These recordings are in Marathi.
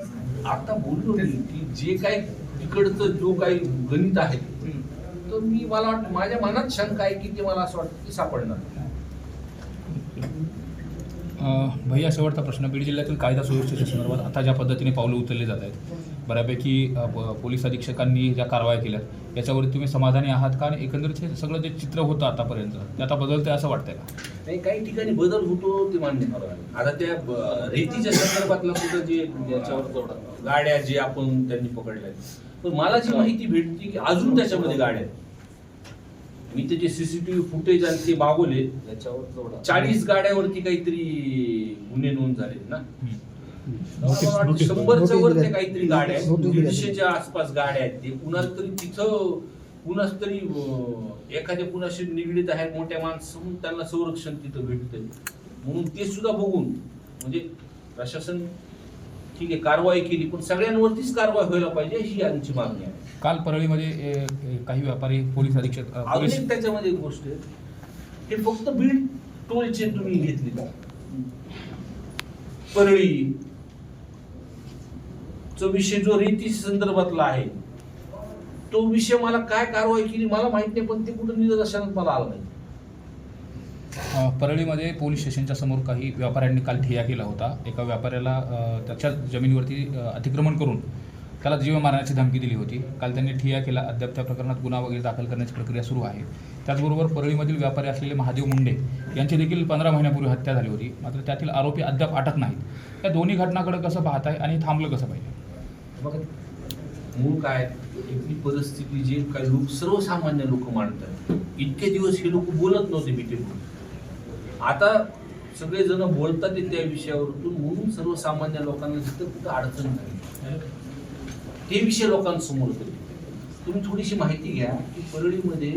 आता बोललो मी की जे काही तिकडचं जो काही गणित आहे तर मी मला वाटतं माझ्या मनात शंका आहे की ते मला असं वाटतं की सापडणार अ, भैया शेवटचा प्रश्न. बीड जिल्ह्यातील कायदा सुव्यवस्थेच्या संदर्भात आता ज्या पद्धतीने पावलं उचलली जात आहेत बऱ्यापैकी पोलीस अधीक्षकांनी ज्या कारवाया केल्यात याच्यावरती तुम्ही समाधानी आहात का? आणि एकंदरीत हे सगळं जे चित्र होतं आतापर्यंत ते आता बदलतंय असं वाटतंय का? नाही काही ठिकाणी बदल होतो ते मान्य आता त्या रेतीच्या संदर्भातला कुठं जे याच्यावर गाड्या जे आपण त्यांनी पकडल्या पण मला जी माहिती भेटली की अजून त्याच्यामध्ये गाड्या आहेत. मी त्याचे सीसीटीव्ही फुटेज आणि ते मागवले चाळीस गाड्यावरती काहीतरी गुन्हे नोंद झाले ना. शंभरच्या वर ते काहीतरी गाड्या आहेत. दीडशेच्या आसपास गाड्या आहेत. ते कुणाला तरी तिथं कुणाच तरी एखाद्या कुणाशी निगडीत आहे मोठ्या माणसं म्हणून त्यांना संरक्षण तिथं भेटतंय. म्हणून ते सुद्धा बघून म्हणजे प्रशासन ठीक आहे कारवाई केली पण सगळ्यांवरतीच कारवाई व्हायला पाहिजे ही आमची मागणी आहे. काल परळीमध्ये काही व्यापारी पोलीस अधीक्षक अजून एक त्याच्यामध्ये एक गोष्ट आहे. हे फक्त बीड टोलचे तुम्ही घेतली का परळी जो विषय जो रेती संदर्भातला आहे तो विषय मला काय कारवाई केली मला माहीत नाही पण ते कुठं निदर्शनात मला आलं नाही. परळीमध्ये पोलीस स्टेशनच्या समोर काही व्यापाऱ्यांनी काल ठिय्या केला होता. एका व्यापाऱ्याला त्याच्या जमिनीवरती अतिक्रमण करून त्याला जीव मारण्याची धमकी दिली होती. काल त्यांनी ठिय्या केला. अद्याप त्या प्रकरणात गुन्हा वगैरे दाखल करण्याची प्रक्रिया सुरू आहे. त्याचबरोबर परळीमधील व्यापारी असलेले महादेव मुंडे यांची देखील पंधरा महिन्यापूर्वी हत्या झाली होती. मात्र त्यातील आरोपी अद्याप अटक नाहीत. या दोन्ही घटनाकडे कसं पाहताय आणि थांबलं कसं पाहिजे? बघा मूळ काय इथली परिस्थिती जे काही लोक सर्वसामान्य लोक मांडतात. इतके दिवस हे लोक बोलत नव्हते मिठे आता सगळेजण बोलतात त्या विषयावरतून म्हणून सर्वसामान्य लोकांना जिथं कुठं अडचण नाही. ते विषय लोकांसमोर होते. तुम्ही थोडीशी माहिती घ्या की परळीमध्ये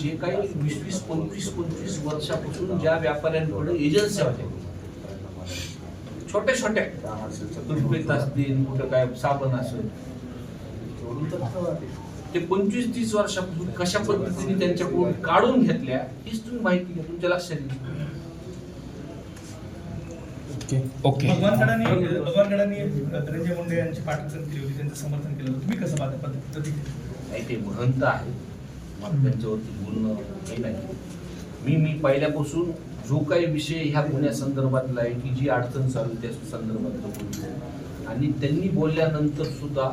जे काही वीस वीस पंचवीस पंचवीस वर्षापासून ज्या व्यापाऱ्यांकडे एजन्सी होत्या छोट्या छोट्या टूथपेस्ट असतील कुठं काय साबण असेल. ते पंचवीस तीस वर्षापासून कशा पद्धतीने त्यांच्याकडून काढून घेतल्या हीच तुम्ही माहिती घ्या तुमच्या लक्षात येईल. ओके. धनंजय मुंडे यांची पाठवण केली होती त्यांचं समर्थन केलं तुम्ही कसं पाहता पद्धती नाही ते महंत आहे मला त्यांच्यावरती बोलणं नाही मी मी पहिल्यापासून जो काही विषय ह्या गुन्ह्यासंदर्भातला आहे की जी अडचण चालू त्या संदर्भातलं बोलतो आणि त्यांनी बोलल्यानंतर सुद्धा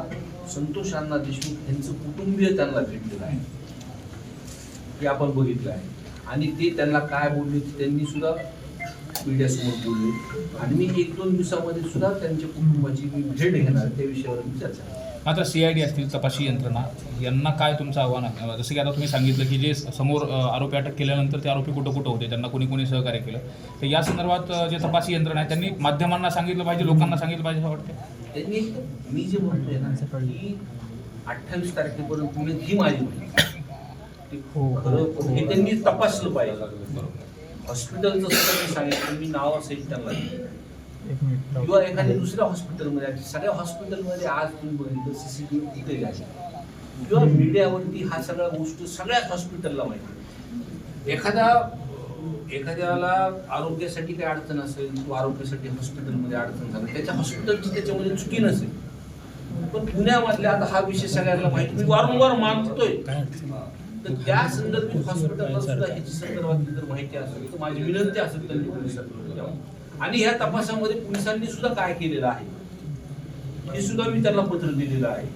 संतोष अण्णा देशमुख यांचं कुटुंबीय त्यांना भेटलेलं आहे. हे आपण बघितलं आहे. आणि ते त्यांना काय बोलले ते त्यांनी सुद्धा मीडियासमोर बोलले. आणि मी एक दोन दिवसामध्ये सुद्धा त्यांच्या कुटुंबाची मी भेट घेणार त्या विषयावर मी चर्चा आता सी आय डी असतील तपासी यंत्रणा यांना काय तुमचं आव्हान आहे? जसं की आता तुम्ही सांगितलं की जे समोर आरोपी अटक केल्यानंतर ते आरोपी कुठं कुठं होते? त्यांना कोणी कोणी सहकार्य केलं? तर या संदर्भात जे तपासी यंत्रणा आहे त्यांनी माध्यमांना सांगितलं पाहिजे लोकांना सांगितलं पाहिजे असं वाटतं त्यांनी मी जे म्हणतोय ना अठ्ठावीस तारखेपर्यंत तुम्ही ही माझी माहिती ते खरं हे. त्यांनी तपासलं पाहिजे. हॉस्पिटलचं मी सांगितलं मी नाव सहित त्यांना. किंवा एखाद्या दुसऱ्या हॉस्पिटलमध्ये आहे. सगळ्या हॉस्पिटलमध्ये आज तुम्ही बघितलं सीसीटीव्ही फुटेज आहे किंवा मीडियावरती हा सगळ्या गोष्ट सगळ्याच हॉस्पिटलला माहिती एखादा एखाद्याला आरोग्यासाठी काही अडचण असेल किंवा आरोग्यासाठी हॉस्पिटलमध्ये अडचण झाली त्याच्या हॉस्पिटलची त्याच्यामध्ये चुकी नसेल. पण पुण्यामधल्या आता हा विषय सगळ्यांना माहिती मी वारंवार मागतोय. तर त्या संदर्भात हॉस्पिटलला सुद्धा ह्याची संदर्भातली जर माहिती असेल तर माझी विनंती असेल त्यांनी पोलिसांकडे द्यावं. आणि या तपासामध्ये पोलिसांनी सुद्धा काय केलेलं आहे? हे सुद्धा मी त्यांना पत्र दिलेलं आहे.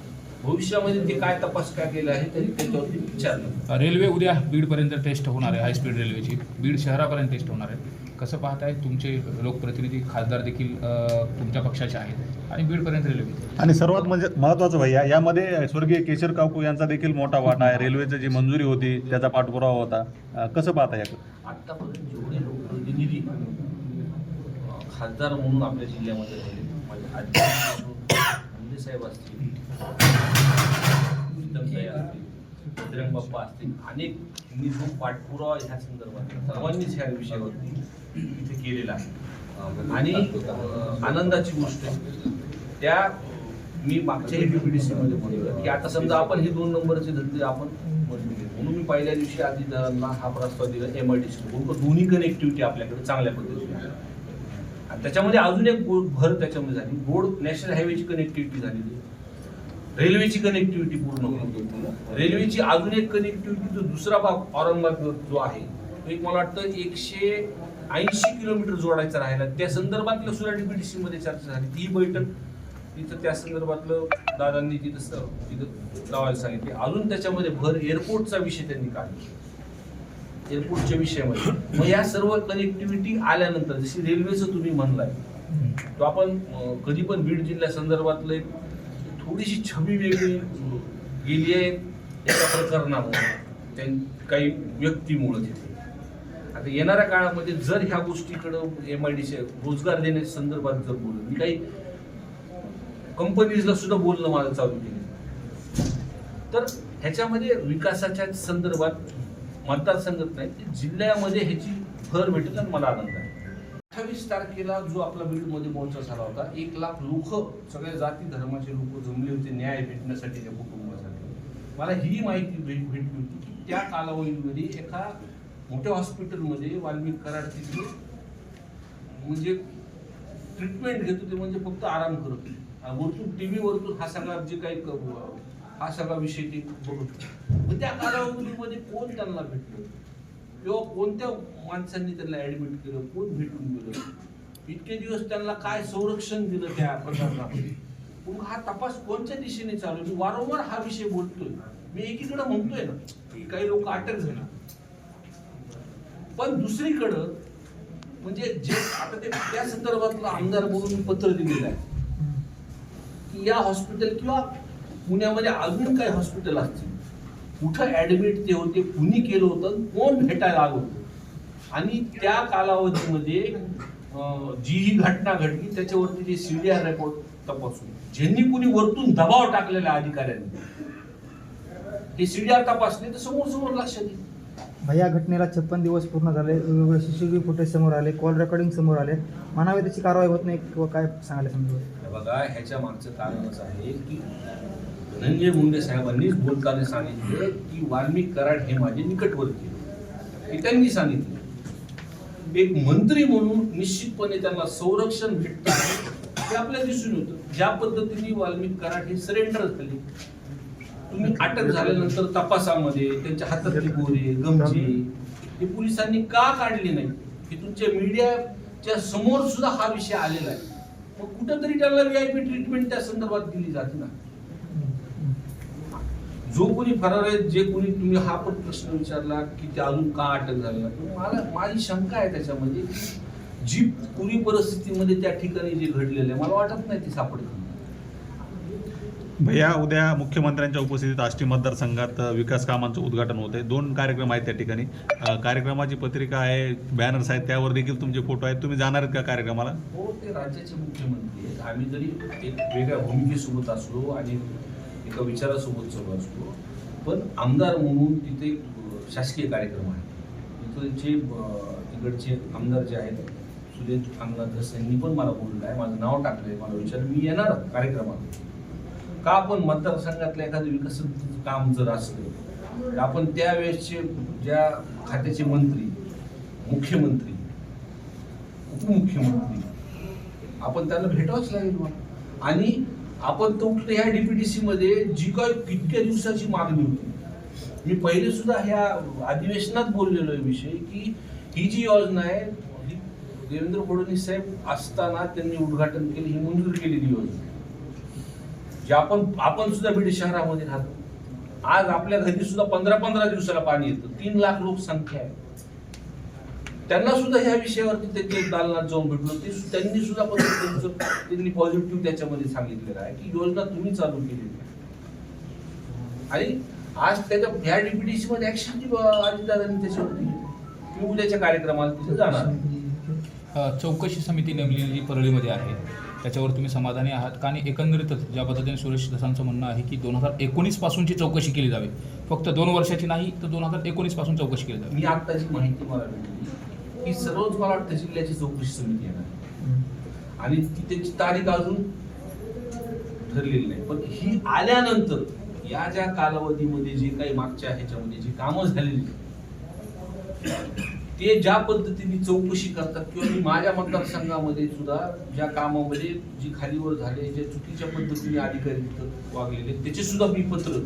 भविष्यामध्ये ते काय तपास काय केला आहे त्यांनी त्याच्यावरती विचारलं रेल्वे उद्या बीडपर्यंत टेस्ट होणार आहे हायस्पीड रेल्वेची. बीड शहरापर्यंत टेस्ट होणार आहे. कसं पाहताय तुमचे लोकप्रतिनिधी खासदार देखील तुमच्या पक्षाचे आहेत आणि बीडपर्यंत रेल्वे आणि सर्वात म्हणजे महत्वाचं भैया यामध्ये स्वर्गीय केशर काकू यांचा देखील मोठा वाटा आहे. रेल्वेची जी मंजुरी होती त्याचा पाठपुरावा होता. कसं पाहता याकडे? आतापर्यंत जेवढे लोकप्रतिनिधी खासदार म्हणून आपल्या जिल्ह्यामध्ये राहिले. माझे आजी साहेब असतील असतील बजरंग बाप्पा असतील अनेक मी जो पाठपुरावा ह्या संदर्भात सर्वांनीच ह्या विषयावरती इथे केलेला आहे. आणि आनंदाची गोष्ट त्या मी मागच्याही डीपीडीसी मध्ये बोललो की आता समजा आपण हे दोन नंबरचे धंदे आपण म्हणून मी पहिल्या दिवशी आधी हा प्रस्ताव दिला एम आय डी सी दोन्ही कनेक्टिव्हिटी आपल्याकडे चांगल्या पद्धतीने त्याच्यामध्ये अजून एक गो- भर त्याच्यामध्ये झाली. बोर्ड नॅशनल हायवेची कनेक्टिव्हिटी झालेली आहे. रेल्वेची कनेक्टिव्हिटी पूर्ण रेल्वेची अजून एक कनेक्टिव्हिटी जो दुसरा भाग औरंगाबाद जो आहे तो एक मला वाटतं एकशे ऐंशी किलोमीटर जोडायचा राहिला. त्या संदर्भातलं सुद्धा डीपीडीसी मध्ये चर्चा झाली. ती बैठक तिथं त्या संदर्भातलं दादांनी तिथं तिथं लावायला सांगितले. अजून त्याच्यामध्ये भर एअरपोर्टचा विषय त्यांनी काढला. एअरपोर्टच्या विषयामध्ये. मग या सर्व कनेक्टिव्हिटी आल्यानंतर जशी रेल्वेचं तुम्ही म्हणलाय तो आपण कधी पण बीड जिल्ह्या संदर्भातलं थोडीशी छबी वेगळी गेली आहे एका प्रकरणामुळे. त्यां काही व्यक्तीमुळे तिथे आता येणाऱ्या काळामध्ये जर ह्या गोष्टीकडं एम आय डी सी रोजगार देण्याच्या संदर्भात जर बोललं मी काही कंपनीजला सुद्धा बोलणं माझं चालू केलं तर ह्याच्यामध्ये विकासाच्या संदर्भात मतदारसंघात नाही ते जिल्ह्यामध्ये ह्याची भर भेटेल आणि मला आनंद आहे. अठ्ठावीस तारखेला जो आपला बीडमध्ये मोर्चा झाला होता एक लाख लोक सगळ्या जाती धर्माचे लोक जमले होते न्याय भेटण्यासाठी त्या कुटुंबासाठी. मला ही माहिती भेट भेटली होती की त्या कालावधीमध्ये एका मोठ्या हॉस्पिटलमध्ये वाल्मिक कराड तिथे म्हणजे ट्रीटमेंट घेत होते म्हणजे फक्त आराम करत होते. वरतून टी व्हीवरतून हा सगळा जे काही हा सगळा विषय ते बघत होते त्या कालावधीमध्ये कोण त्यांना भेटलं? किंवा कोणत्या माणसांनी त्यांना ऍडमिट केलं? कोण भेटून गेलं? इतके दिवस त्यांना काय संरक्षण दिलं त्या प्रकरणामध्ये? मग हा तपास कोणत्या दिशेने चालू आहे? मी वारंवार हा विषय बोलतोय. मी एकीकडे म्हणतोय ना की काही लोक अटक झाला. पण दुसरीकडं म्हणजे जे आता ते त्या संदर्भातलं आमदार म्हणून पत्र दिलेलं आहे की या हॉस्पिटल किंवा पुण्यामध्ये अजून काही हॉस्पिटल असतील. कुठं ऍडमिट ते होते कुणी केलं होतं कोण भेटायला आलं होतं? आणि त्या कालावधीमध्ये जी ही घटना घडली त्याच्यावरती जे सीडीआर रिपोर्ट तपासून ज्यांनी कुणी वरतून दबाव टाकलेला अधिकाऱ्यांनी हे सीडीआर तपासले तर समोर समोर लक्षात येईल या घटनेला छप्पन दिवस पूर्ण झाले वेगवेगळे सीसीटीव्ही फुटेज समोर आले कॉल रेकॉर्डिंग समोर आले. म्हणावे त्याची कारवाई होत नाही किंवा काय सांगायला समजा हे बघा ह्याच्या मागचं कारणच आहे की धनंजय मुंडे साहेबांनीच बोलताना सांगितलं की वाल्मिक कराड हे माझे निकटवर्ती हे त्यांनी सांगितलं. एक मंत्री म्हणून निश्चितपणे त्यांना संरक्षण भेटतं. हे आपल्याला दिसून होतं ज्या पद्धतीने वाल्मिक कराड हे सरेंडर झाले. तुम्ही अटक झाल्यानंतर तपासामध्ये त्यांच्या हातातले गोरे गमजे हे पोलिसांनी का काढले नाही? की तुमच्या मीडियाच्या समोर सुद्धा हा विषय आलेला आहे. मग कुठंतरी त्याला व्हीआयपी ट्रीटमेंट त्या संदर्भात दिली जाते ना. जो कोणी फरार आहे जे कोणी तुम्ही हा पण प्रश्न विचारला की ते अजून का अटक झाले मला माझी शंका आहे त्याच्यामध्ये जी पुरी परिस्थितीमध्ये त्या ठिकाणी जे घडलेलं आहे मला वाटत नाही ते सापडत. भैया उद्या मुख्यमंत्र्यांच्या उपस्थितीत आष्टी मतदारसंघात विकास कामांचं उद्घाटन होत. आहे दोन कार्यक्रम आहेत त्या ठिकाणी. कार्यक्रमाची पत्रिका आहे बॅनर्स आहेत त्यावर देखील तुमचे फोटो आहेत. तुम्ही जाणार आहेत का कार्यक्रमाला? हो ते राज्याचे मुख्यमंत्री आहेत. आम्ही जरी एक वेगळ्या भूमिकेसोबत असलो आणि एका विचारासोबत चालू असतो. पण आमदार म्हणून तिथे शासकीय कार्यक्रम आहे तिथलचे जे तिकडचे आमदार जे आहेत सुरेश आमदार धस यांनी पण मला बोललं आहे. माझं नाव टाकलं आहे. मला विचार मी येणार कार्यक्रमात? का आपण मतदारसंघातलं एखादं विकास काम जर असलं तर आपण त्यावेळेसचे ज्या खात्याचे मंत्री मुख्यमंत्री उपमुख्यमंत्री आपण त्यांना भेटावंच लागेल मग आणि आपण तो ह्या डीपीडीसी मध्ये जी काय कितक्या दिवसाची मागणी होती? मी पहिले सुद्धा ह्या अधिवेशनात बोललेलो आहे विषय की ही जी योजना आहे ही देवेंद्र फडणवीस साहेब असताना त्यांनी उद्घाटन केली ही मंजूर केलेली योजना. जे आपण आपण सुद्धा बीड शहरामध्ये राहतो. आज आपल्या घरी सुद्धा पंधरा पंधरा दिवसाला पाणी येतं. तीन लाख लोकसंख्या आहे. त्यांना सुद्धा ह्या विषयावरती त्यांच्या दालनात जाऊन भेटलो. ते त्यांनी सुद्धा पण त्यांनी पॉझिटिव्ह त्याच्यामध्ये सांगितलेलं आहे की योजना तुम्ही चालू केलेली आहे. आणि आज त्याच्या ह्या डीपीडीसी मध्ये ऍक्शन अजितदादांनी त्याच्यावरती. मी उद्याच्या कार्यक्रमाला तिथे जाणार. चौकशी समिती नेमलेली जी परळीमध्ये आहे. त्याच्यावर तुम्ही समाधानी आहात का? आणि एकंदरीतच ज्या पद्धतीने सुरेश दसांचं म्हणणं आहे की दोन हजार एकोणीस पासूनची चौकशी केली जावी. फक्त दोन वर्षाची नाही तर दोन हजार एकोणीसपासून चौकशी केली जावी. मी आत्ताची माहिती मला भेटली की सर्वच मला वाटतं जिल्ह्याची चौकशी समिती येणार. आणि ती त्याची तारीख अजून ठरलेली नाही. पण ही आल्यानंतर या ज्या कालावधीमध्ये जे काही मागच्या ह्याच्यामध्ये जी कामं झालेली ते ज्या पद्धतीने चौकशी करतात किंवा मी माझ्या मतदारसंघामध्ये सुद्धा ज्या कामामध्ये जी खालीवर झाले जे चुकीच्या पद्धतीने अधिकारी वागलेले त्याचे सुद्धा मी पत्र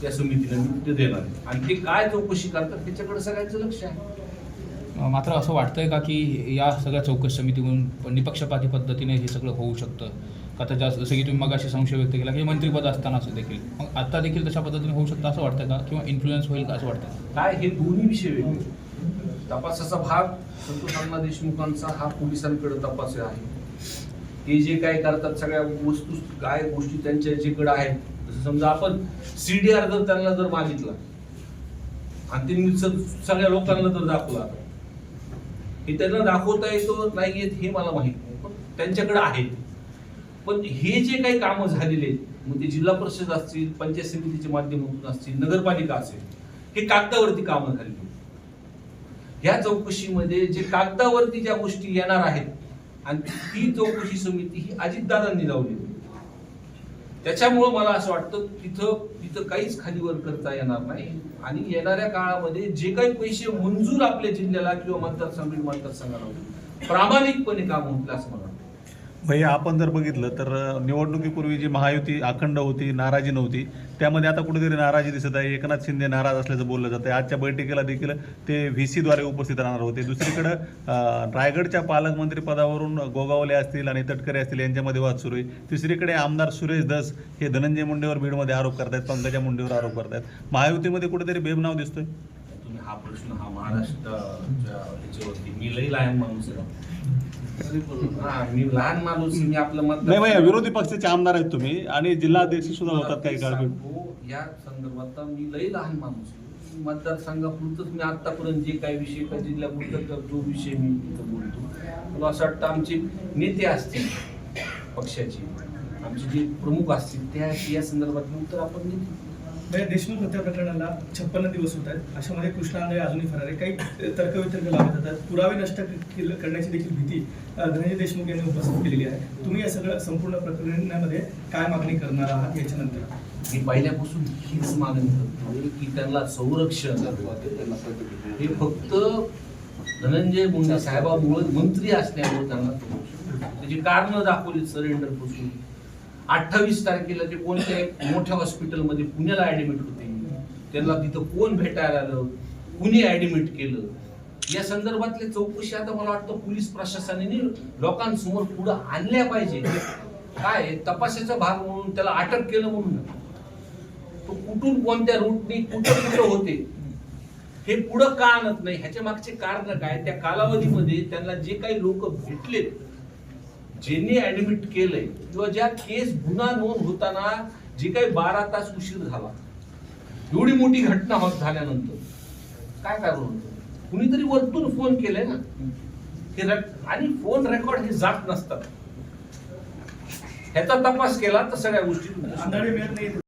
त्या समितीला मी देणार आहे. आणि ते काय चौकशी करतात त्याच्याकडे सगळ्यांचं लक्ष आहे. मात्र असं वाटतंय का की या सगळ्या चौकशी समितीकडून निपक्षपाती पद्धतीने हे सगळं होऊ शकतं? का तर जास्त जसं की तुम्ही मगाशी संशय व्यक्त केला की मंत्रिपद असताना असं देखील. मग आता देखील तशा पद्धतीने होऊ शकतं असं वाटतं का? किंवा इन्फ्लुएन्स होईल का असं वाटतं काय हे दोन्ही विषय तपासाचा भाग संतोष अण्णा देशमुखांचा हा पोलिसांकडे तपास आहे. ते जे काय करतात सगळ्या वस्तू काय गोष्टी त्यांच्या जेकडे आहेत. जसं समजा आपण सीडीआर जर त्यांना जर मागितला आणि त्यांनी सगळ्या लोकांना जर दाखवला हे त्यांना दाखवता येतो नाही येत हे मला माहीत नाही. पण त्यांच्याकडे आहेत. पण हे जे काही कामं झालेले आहेत मग ते जिल्हा परिषद असतील पंचायत समितीच्या माध्यमातून असतील नगरपालिका असेल हे कागदावरती कामं झालेली आहेत. ह्या चौकशीमध्ये जे कागदावरती ज्या गोष्टी येणार आहेत आणि ती चौकशी समिती ही अजितदादांनी लावलेली त्याच्यामुळं मला असं वाटतं तिथं तिथं काहीच खालीवर करता येणार नाही. आणि येणाऱ्या काळामध्ये जे काही पैसे मंजूर आपल्या जिल्ह्याला किंवा मतदारसंघ मतदारसंघाला प्रामाणिकपणे काम होतील असं मला वाटतं. भैया आपण जर बघितलं तर निवडणुकीपूर्वी जी महायुती अखंड होती नाराजी नव्हती त्यामध्ये आता कुठेतरी नाराजी दिसत आहे. एकनाथ शिंदे नाराज असल्याचं बोललं जातं. आजच्या बैठकीला देखील ते व्ही सीद्वारे उपस्थित राहणार होते. दुसरीकडं रायगडच्या पालकमंत्रीपदावरून गोगावले असतील आणि तटकरे असतील यांच्यामध्ये वाद सुरू आहे. तिसरीकडे आमदार सुरेश दस हे धनंजय मुंडेवर बीडमध्ये आरोप करतायत पंकजा मुंडेवर आरोप करतायत. महायुतीमध्ये कुठेतरी बेबनाव दिसतोय. तुम्ही हा महाराष्ट्राच्या ह्याच्यावरती. मी लई लहान माणूस आहे. हा मी लहान माणूस मी आपलं मत नाही भैया विरोधी पक्षाचे आमदार आहेत तुम्ही आणि जिल्हाध्यक्ष सुद्धा होतात काही काळ सांगतो, या संदर्भात मी लई लहान माणूस आहे. मी मतदारसंघापुरतच मी आतापर्यंत जे काही विषय का जिल्ह्यापुरतं जो विषय मी इथं बोलतो. मला असं वाटतं आमचे नेते असतील पक्षाचे. आमचे जे प्रमुख असतील त्या या संदर्भात उत्तर आपण देऊ म्हणजे देशमुख हत्या प्रकरणाला छप्पन्न दिवस होत आहेत. अशामध्ये कृष्णा आंधळे अजूनही फरार. आहे काही तर्कवितर्क लावले जातात पुरावे नष्ट करण्याची देखील भीती धनंजय देशमुख यांनी उपस्थित केलेली आहे. तुम्ही या सगळं संपूर्ण प्रकरणामध्ये काय मागणी करणार आहात याच्यानंतर? मी पहिल्यापासून हीच मागणी करतो की त्यांना संरक्षण हे फक्त धनंजय मुंडे साहेबामुळे मंत्री असल्यामुळे त्यांना. त्याची कारण दाखवली सरेंडरपासून अठ्ठावीस तारखेला ते कोणत्या एक मोठ्या हॉस्पिटलमध्ये पुण्याला ऍडमिट होते. त्यांना तिथं कोण भेटायला आलं कुणी ऍडमिट केलं? या संदर्भातले चौकशी आता मला वाटतं पोलीस प्रशासनाने लोकांसमोर पुढे आणल्या पाहिजे. काय तपासाचा भाग म्हणून त्याला अटक केलं म्हणून? तो कुठून कोणत्या रूटने कुठं कुठं होते? हे पुढं का आणत नाही. ह्याच्या मागचे कारण काय? त्या कालावधीमध्ये त्यांना जे काही लोक भेटलेत ज्यांनी ऍडमिट केलंय किंवा ज्या केस गुन्हा नोंद होताना जे काही बारा तास उशीर झाला एवढी मोठी घटना मग झाल्यानंतर काय कारण होतं? कुणीतरी वरतून फोन केलाय ना. हे आणि फोन रेकॉर्ड हे जात नसतात. ह्याचा तपास केला तर सगळ्या गोष्टी